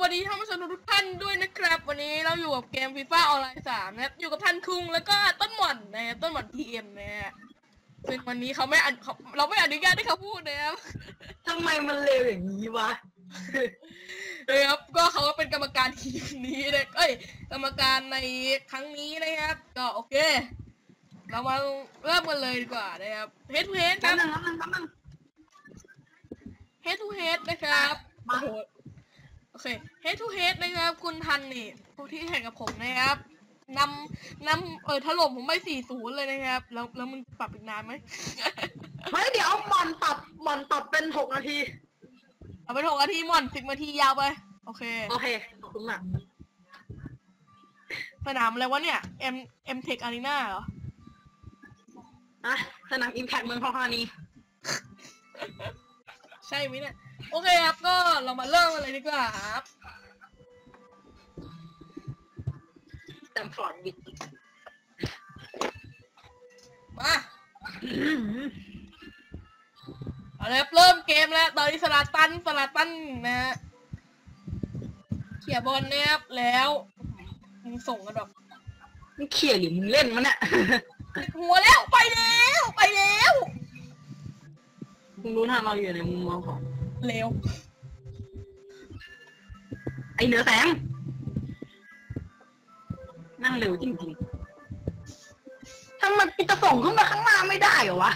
วัสดีท่านผู้ชมทุกท่านด้วยนะครับ วันนี้เราอยู่กับเกมฟีฟ่าออนไลน์สามนะครับ อยู่กับท่านคุงแล้วก็ต้นหม่อนนะครับต้นหม่อนทีเอ็มนะฮะซึ่งวันนี้เขาไม่อนุเขาเราไม่อนุญาตให้เขาพูดนะครับทำไมมันเร็วอย่างนี้วะนะครับก็เขาเป็นกรรมการทีมนี้นะเอ้ย กรรมการในครั้งนี้นะครับ ก็โอเค เรามาเริ่มกันเลยดีกว่านะครับเฮดทูเฮดคแป๊รับบนึงแป๊บนึงแป๊บนึงเฮดทูเฮดนะครับมาโอ้โห โอเคเฮดทูเฮดนะครับ คุณทันนี่ผู้ที่แข่งกับผมนะครับนำนำเออถล่มผมไปสี่ศูนย์เลยนะครับ แล้วแล้วมึงปรับอีกนานไหมเฮ้ยเดี๋ยวหมอนปรับหมอนปรับเป็นหกนาที เอาไปหกนาทีม่อนสิบนาทียาวไป โอเค โอเคขอบคุณมากสนามอะไรวะเนี่ย M M Tech Arena เหรอนะสนามอิมแพคเมืองทองธานีใช่ไหมเนี่ย โอเคครับก็เรามาเริ่มกันเลยดีกว่าครับแตมฟอร์ดบิดมาเอาเลยครับเริ่มเกมแล้ว ตอนนี้สลาตันสลาตันนะฮะเขี่ยบอลนะครับแล้วมึงส่งกันแบบมึงเขี่ยหรือมึงเล่นมันเนี่ยติดหัวแล้วไปแล้ว ไปแล้ว มึงรู้นะเราอยู่ในมุมมองของ เร็ว ไอเหนือแสงนั่งเร็วจริงๆทำไมพี่จะส่งขึ้นมาข้างหน้าไม่ได้เหรอวะ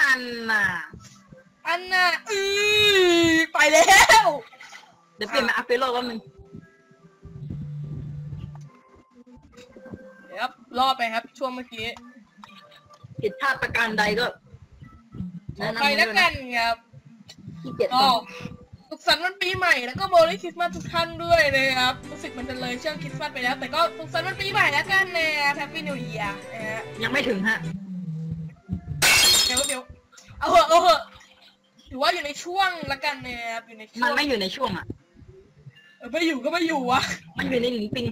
อันน่ะ อันน่ะอือไปแล้ว เดี๋ยวเปลี่ยนมาอัพเฟโลแป๊บนึงเดี๋ยวครับรอดไปครับ ช่วงเมื่อกี้ ผิดพลาดประการใดก็ขอไปแล้วกันครับ ขี้เกียจก็ฟังสุขสันต์วันปีใหม่แล้วก็โมลิคริสต์มาสทุกท่านด้วยนะครับรู้สึกมันจะเลยช่วงคริสต์มาสไปแล้ว แต่ก็สุขสันต์วันปีใหม่แล้วกันนะครับแฮปปี้นิวเยียร์นะฮะยังไม่ถึงฮะ เดี๋ยวเดี๋ยวเอาเหอะเอาเหอะถือว่าอยู่ในช่วงละกันนะครับอยู่ในช่วงมันไม่อยู่ในช่วงอะ เออไม่อยู่ก็ไม่อยู่วะมันอยู่ในหลิงปิง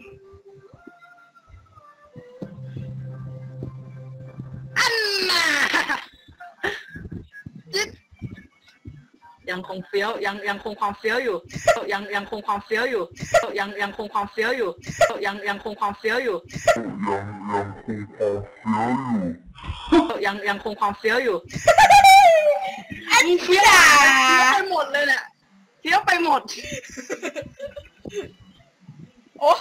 ยังคงเฟี้ยวยังยังคงความเฟี้ยวอยู่ ยังยังคงความเฟี้ยวอยู่ ยังยังคงความเฟี้ยวอยู่ ยังยังคงความเฟี้ยวอยู่ ยังยังคงความเฟี้ยวอยู่ ยังยังคงความเฟี้ยวอยู่ อันเฟี้ยวด่าเฟี้ยวไปหมดเลยเนี่ยเฟี้ยวไปหมด โอ้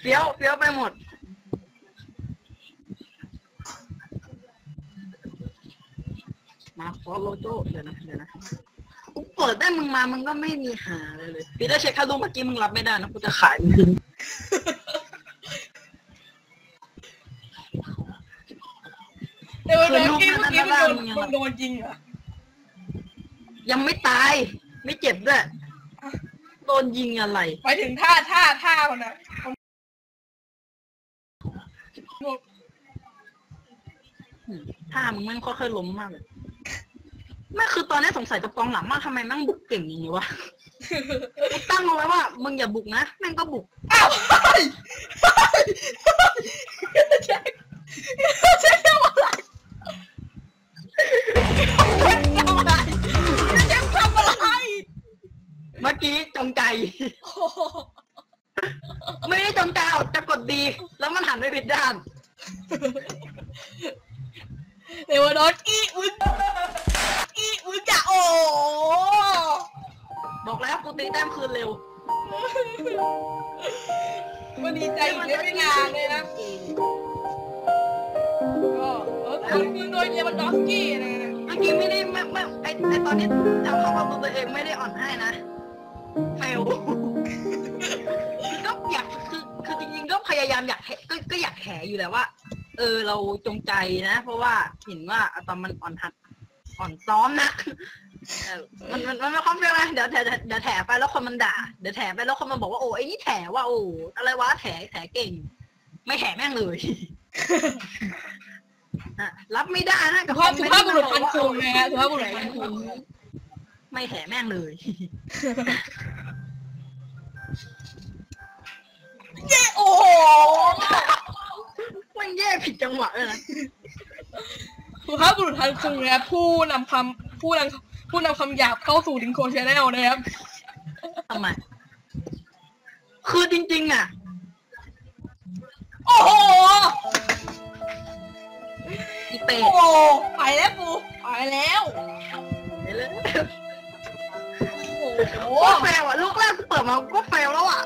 เฟี้ยวเฟี้ยวไปหมด มาฟอลโลโจเดี๋ยวนะเดี๋ยวนะกูเปิดได้มึงมามึงก็ไม่มีหาเลยเลยปีเตอร์เช็คค่าลูกเมื่อกี้มึงรับไม่ได้นะกูจะขายมึงทิ้งเดี๋ยวเดี๋ยวเมื่อกี้เมื่อกี้มึงโดนมึงโดนจริงเหรอยังไม่ตาย ไม่เจ็บด้วยโดนยิงอะไร ไปถึงท่าท่าท่ามันอะอืมถ้ามึงแม่งค่อยๆล้มมากเลย ไม่คือตอนนี้สงสัยกับกองหลังมากทำไมแม่งบุกเก่งอย่างนี้วะ ตั้งเอาไว้ว่า มึงอย่าบุกนะแม่งก็บุก อ้าวเฮ้ยเฮ้ยเฮ้ยแจ็คแจ็คทำอะไรแจ็คทำอะไรแจ็คทำอะไรเมื่อกี้จงใจ โอ้โหไม่ได้จงใจเอาจะกดดี แล้วมันหันไปผิดด้านเดี๋ยวโดนอีมึงอีมึงจะโอ้ บอกแล้วกูตีแต้มคืนเร็วมันดีใจอีกไม่นานเลยนะก็เออคนมึงโดยเลวันดอฟสกี้นะเมื่อกี้ไม่ได้ไม่ไม่ไอไอตอนนี้จำคำว่าตัวเองไม่ได้อ่อนให้นะเฟลก็อยากคือคือจริงๆก็พยายามอยากแหก็ก็อยากแหอยู่แหละว่า เออเราจงใจนะ เพราะว่าเห็นว่าอะตอมมันอ่อนหัดอ่อนซ้อมนะเออ มันมันมันไม่ความเร็วนะเดี๋ยวเดี๋ยวเดี๋ยวเดี๋ยวแถไปแล้วคนมันด่า เดี๋ยวแถไปแล้วคนมันบอกว่าโอ้ไอ้นี่แถว่าโอ้อะไรวะแถแถเก่ง ไม่แถแม่งเลยอะรับไม่ได้นะสุกับภาพคสุอมเมนต์ภาพบุรุษที่พันบอกว่าคุงนะฮะสุภาพบุรุษพันคุงไม่แถแม่งเลยเย้โอ้โหมันแย่ผิดจังหวะเลยนะสุภาพบุรุษทันคุงนะครับผู้นำคำผู้นำ ผู้นำคำหยาบเข้าสู่ดิงโคชแนลนะครับ ทำไมคือจริงๆอะ โอ้โห อีเป็โอ้ดโหไปแล้วกูไปแล้วไปเลยโอ้โหก็เฟลอะลูกแรกเปิดมาก็เฟลแล้วอะ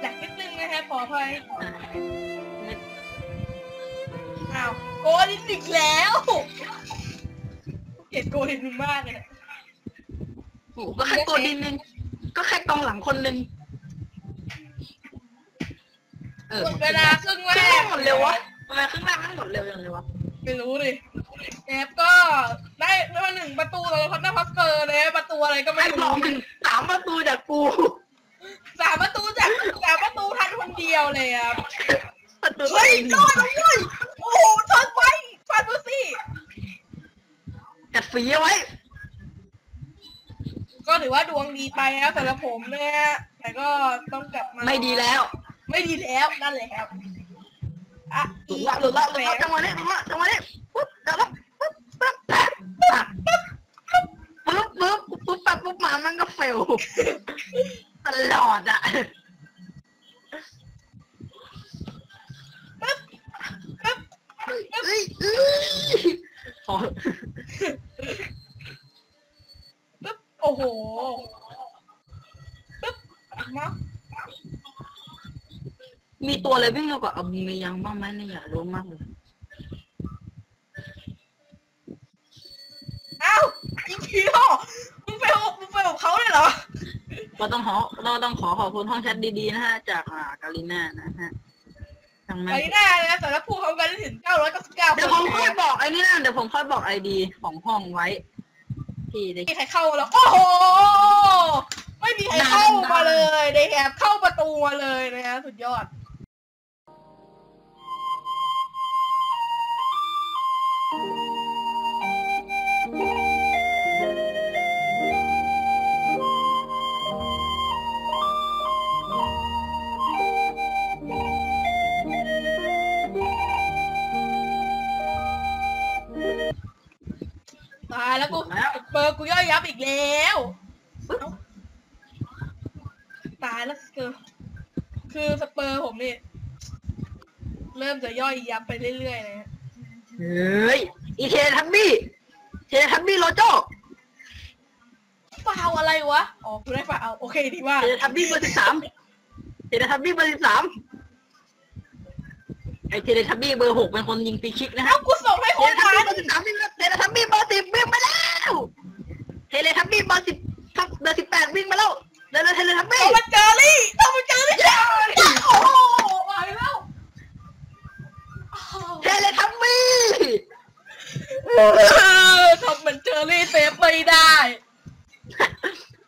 แหลกนิดนึงนะฮะขออภัยอ้าวโกลินอีกแล้วเก ลียดโกลินมึงมากเลยโอ้โหก็แค่ตัวดินนึงก็แค่กองหลังคนนึงเออหมดเวลาครึ่งแรครึ่งแรกกหมดเร็ววะทำไมครึ่งแรกมันหมดเร็วอย่างเลยวะไม่รู้ดิแอบก็ได้ได้มาหนึ่งประตูแล้วพัฒนาพัสเกอร์เลยประตูอะไรก็ไม่ไอ้สรู้องถึงสามประตูจากกู สามประตูจากสามประตูทันคนเดียวเลยครับประตูเฮ้ยโดนแล้วเว้ยีเอาไว้ ก็ถือว่าดวงดีไปแล้วสำหรับผมเนะฮะแต่ก็ต้องกลับมาไม่ดีแล้วไม่ดีแล้วนั่นแหละครับอะหลุดละหลุดละหลุดละจังหวะนี้หลุดละจังหวะนี้ปุ๊บจังหวะปุ๊บปั๊บปั๊บปั๊บปั๊บปุ๊บปุ๊บปุ๊บปั๊บปุ๊บมามันก็เฟลตลอดอะ มีตัวอะไรวิ่งเร็วกว่าเอามียังบ้างไหมเนี่ยอยากรู้มากเลยเอ้าอีพีโร่มึงไปหกมึงไปกับเขาเลยเหรอ เราต้องขอเราต้องขอขอบคุณห้องแชทดีๆนะฮะ จากอ่ากาลิน่านะฮะทางนั้ไปนหน้านะสำหรับผู้เขากันได้ถึง999เดี๋ยวผมค่อยบอกไอ้นี่นะเดี๋ยวผมค่อยบอกไอดีของห้องไว้ที่ได้ไม่มีใครเข้าแล้วโอ้โห ไม่มีใครเข้ามาเลยได้แอบเข้าประตูมาเลยนะฮะสุดยอดายแล้วกูแล้วเปิดกูย่อยยับอีกแล้วเอ้าตายแล้วคือคือสเปอร์ผมนี่เริ่มจะย่อยยับไปเรื่อยๆนะฮะเฮ้ย อีเททัมบี้เททัมบี้โลโจฟาวอะไรวะ อ๋อกูได้ฟาวโอเคดีว่าเททัมบี้เบอร์สิบสามเททัมบี้เบอร์สิบสาม ไอเททัมบี้เบอร์หกเป็นคนยิงฟรีคิกนะฮะเอ้ากูส่งให้เทคนเลทับทับี้นเบอร์สิบสามวิ่งแล้วเทเลทับบี้เบอร์สิบวิ่งมาแล้วเทเลทับบี้เบอร์สิบเบอร์สิบแปดวิ่งมาแล้วเดินเทเลทับบี้เอามาเจอรี่เอามาเจอรี่โอ้โหไปแล้วอ้าวเทเลทับบี้ทำเหมือนเจอรี่เซฟไม่ได้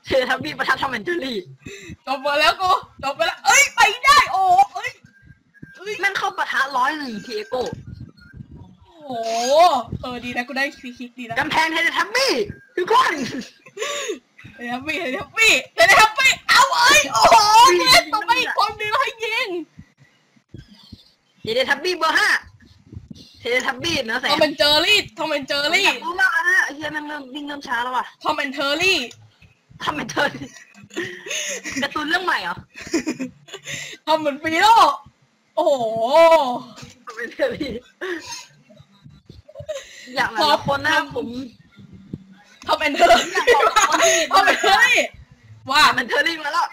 เทเลทับบี้ประทัดทำเหมือนเจอรี่ จบมาแล้วกูจบไปแล้ว เอ้ยไปได้ โอ้เอ้ยเอ้ย แม่งเข้าประทัดร้อยหนึ่งทีเอโก้โอ้โหเออดีนะกูได้ฟรีคิกดีนะกำแพงเทเลทับบี้ทุกคนเดี๋ยวพี่เดี๋ยวพี่เดี๋ยวพี่เอาเอ้ยโอ้โหเล่นต้องไปอีกคนนึงแล้วให้ยิงเทเลทับบี้เบอร์ห้าเทเลทับบี้เนื้อแสทอมเป็นเจอรี่ทอมเป็นเจอผมรี่อยากรู้มากนะไอ้เหี้ยแม่งเริ่มวิ่งเริ่มช้าแล้วว่ะทอมเป็นเทอร์รี่ทำเป็นเธอการ์ตูนเรื่องใหม่เหรอทอมเป็นฟีโร่ โอ้โหทำเป็นเธอรี่อยากหลายคนนะครับผมทอมเป็นเทอร์รี่ทอมเป็นเทอร์รี่ว่ามันเทอรี่มาแล้ว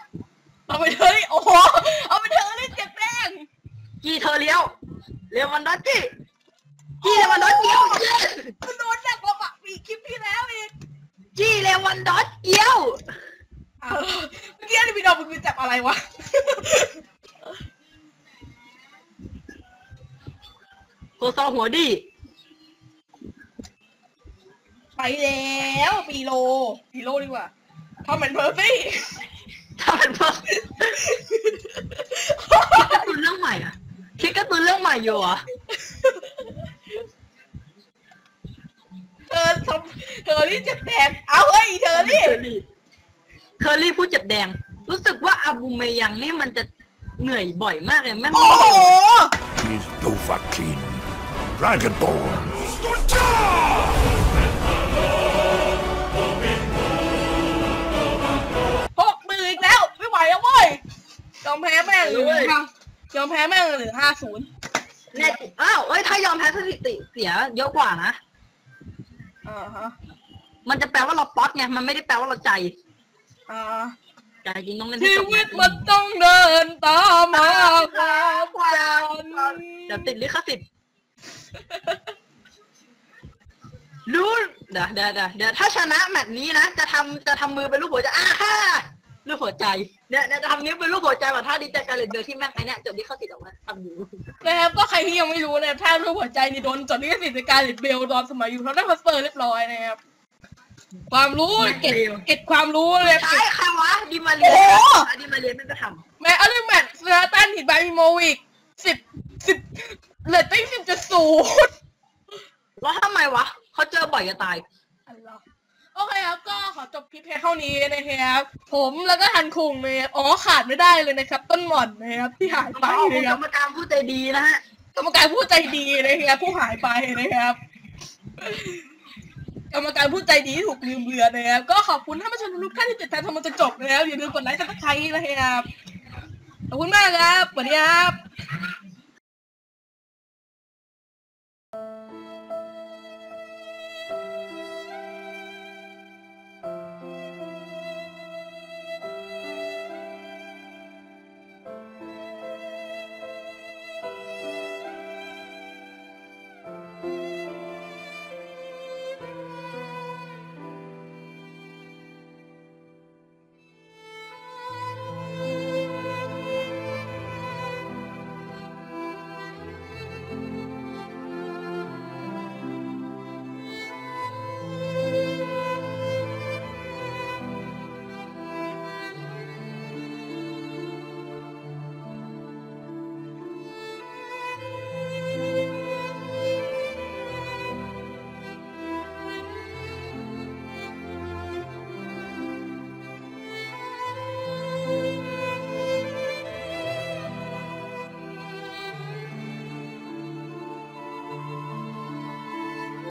ทอมเป็นเทอร์รี่โอ้โหเอาเป็นเทอร์รี่เจ็บแรงกี่เธอเลี้ยวเลี้ยววันดอตจี้จี้เลวันดอตเกี้ยวมันโดนหนักกว่าปะมีคลิปที่แล้วอีกจี้เลวันดอตเกี้ยวอ้าวเมื่อกี้นี่พี่ดอมมึงไปจับอะไรวะ โคซอหัวดี ไปแล้วปีโลปีโลดีกว่าทอมเป็นเพอร์ซี่ถ้าเป็นเพิ่มการ์ตูนเรื่องใหม่อะคิดการ์ตูนเรื่องใหม่อยู่เหรอะเธอทำเธอรี่เจ็บแดงเอาเฮ้ยเธอรี่เคอรี่เคอรี่ผู้เจ็บแดง รู้สึกว่าอาบูเมยังนี่มันจะเหนื่อยบ่อยมากเลยแม่ง โอ้โห He's Dovahkiin. Dragonborn. หกมืออีกแล้ว ไม่ไหวแล้วเว้ยยอมแพ้แม่งเหลือเว้ยห้ายอมแพ้แม่งเหลือห้าศูนย์แน่จริงอ้าวเอ้ยถ้ายอมแพ้สถิติเสียเยอะกว่านะ อ่าฮะมันจะแปลว่าเราป๊อตไง มันไม่ได้แปลว่าเราใจ อ่าใจจริงต้องเล่นให้ชีจบวิตมันต้องเดินตามมาความฝัน เดี๋ยวติดลิขสิทธิ์ รู้เดี๋ยวเดี๋ยวเดี๋ยวเดี๋ยวถ้าชนะแมตช์นี้นะจะทำจะทำมือเป็นรูปหัวใจอ่าฮ่ารูปหัวใจเนี่ยเนี่ยจะทำนิ้วเป็นรูปหัวใจแบบท่าดีใจกันเลยเดียวที่แม่งไอเนี่ยจดลิขสิทธิ์ออกมาทำอยู่นะครับก็ใครที่ยังไม่รู้นะครับถ้ารูปหัวใจนี่โดนจดลิขสิทธิ์ในการเล็ดเบลตอนสมัยอยู่เขาได้พัสเตอร์เรียบร้อยนะครับความรู้เก็บเก็บความรู้เลยใช่ใครวะดิมาเรียโอ้โหอะดิมาเรียไม่ไปทแม้อัลเลแมทเซอร์ตันหินบามิโมวิกสิบสิบเลตติ้ง สิบจุดศูนย์ำแล้วทำไมวะเขาเจอบ่อยจะตายโอเคครับก็ขอจบคลิปเพียงเท่านี้นะครับ ผมแล้วก็ทันคุงนะครับอ๋อขาดไม่ได้เลยนะครับ ต้นหม่อนนะครับที่หายไปขอบคุณนะคกรัรบรมการผู้ใจดีนะฮะ กรรมการผู้ใจดีนะครับผู้หายไปนะครับกรรมการผู้ใจดีที่ถูกลืมเลือนนะครับก็ขอบคุณท่านผู้ชมทุกท่านที่ติดตามทำมาจนจบนะครับอย่าลืมกดไลค์ซับสไครต์นะครับขอบคุณมากครับสวัสดีครับ